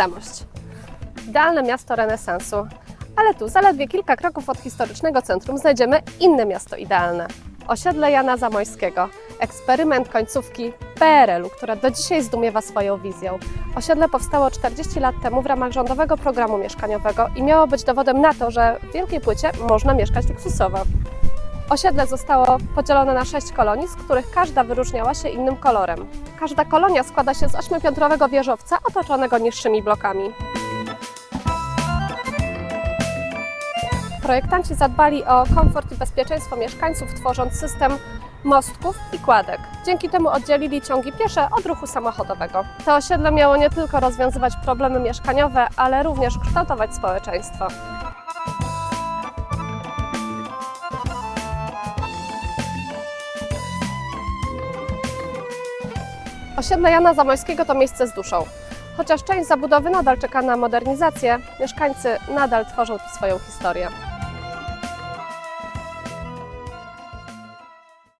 Zamość. Idealne miasto renesansu. Ale tu, zaledwie kilka kroków od historycznego centrum, znajdziemy inne miasto idealne. Osiedle Jana Zamojskiego. Eksperyment końcówki PRL-u, która do dzisiaj zdumiewa swoją wizją. Osiedle powstało 40 lat temu w ramach rządowego programu mieszkaniowego i miało być dowodem na to, że w Wielkiej Płycie można mieszkać luksusowo. Osiedle zostało podzielone na sześć kolonii, z których każda wyróżniała się innym kolorem. Każda kolonia składa się z ośmiopiętrowego wieżowca otoczonego niższymi blokami. Projektanci zadbali o komfort i bezpieczeństwo mieszkańców, tworząc system mostków i kładek. Dzięki temu oddzielili ciągi piesze od ruchu samochodowego. To osiedle miało nie tylko rozwiązywać problemy mieszkaniowe, ale również kształtować społeczeństwo. Osiedle Jana Zamojskiego to miejsce z duszą. Chociaż część zabudowy nadal czeka na modernizację, mieszkańcy nadal tworzą tu swoją historię.